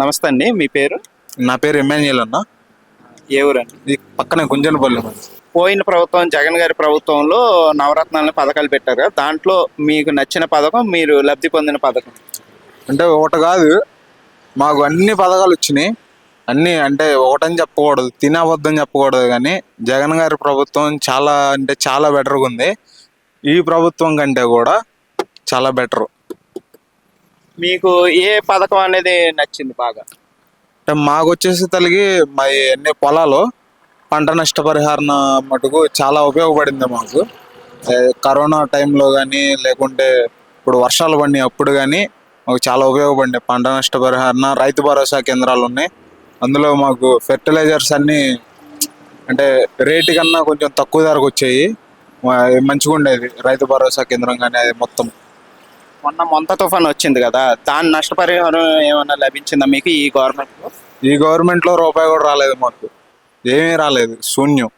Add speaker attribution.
Speaker 1: నమస్తే అండి మీ పేరు?
Speaker 2: నా పేరు ఎమ్మాన్యుయల్ అన్న.
Speaker 1: ఏ ఊరండి?
Speaker 2: ఇది పక్కనే గుంజనపల్లి.
Speaker 1: పోయిన ప్రభుత్వం జగన్ గారి ప్రభుత్వంలో నవరత్నాల పథకాలు పెట్టారు కదా దాంట్లో మీకు నచ్చిన పథకం మీరు లబ్ధి పొందిన పథకం?
Speaker 2: అంటే ఒకటి కాదు మాకు అన్ని పథకాలు వచ్చినాయి. అన్ని అంటే ఒకటని చెప్పకూడదు తినవద్దని చెప్పకూడదు కానీ జగన్ గారి ప్రభుత్వం చాలా అంటే చాలా బెటర్గా ఉంది. ఈ ప్రభుత్వం కంటే కూడా చాలా బెటర్
Speaker 1: మీకు ఏ పథకం అనేది నచ్చింది బాగా?
Speaker 2: అంటే మాకు వచ్చేసి తలిగి మా అన్ని పొలాలు పంట నష్టపరిహారణ మటుకు చాలా ఉపయోగపడింది మాకు. ఏ, కరోనా టైంలో కానీ లేకుంటే ఇప్పుడు వర్షాలు పడినాయి అప్పుడు కానీ మాకు చాలా ఉపయోగపడింది పంట నష్టపరిహారణ రైతు భరోసా కేంద్రాలు ఉన్నాయి. అందులో మాకు ఫెర్టిలైజర్స్ అన్నీ అంటే రేటు కన్నా కొంచెం తక్కువ ధరకు వచ్చాయి. మా- మంచిగా ఉండేది రైతు భరోసా కేంద్రం కానీ అది మొత్తం.
Speaker 1: మొన్న మొంత తుఫాన్ వచ్చింది కదా దాని నష్టపరిహారం ఏమైనా లభించిందా మీకు ఈ గవర్నమెంట్
Speaker 2: ఈ గవర్నమెంట్లో రూపాయి కూడా రాలేదు మాకు. ఏమీ రాలేదు. శూన్యం.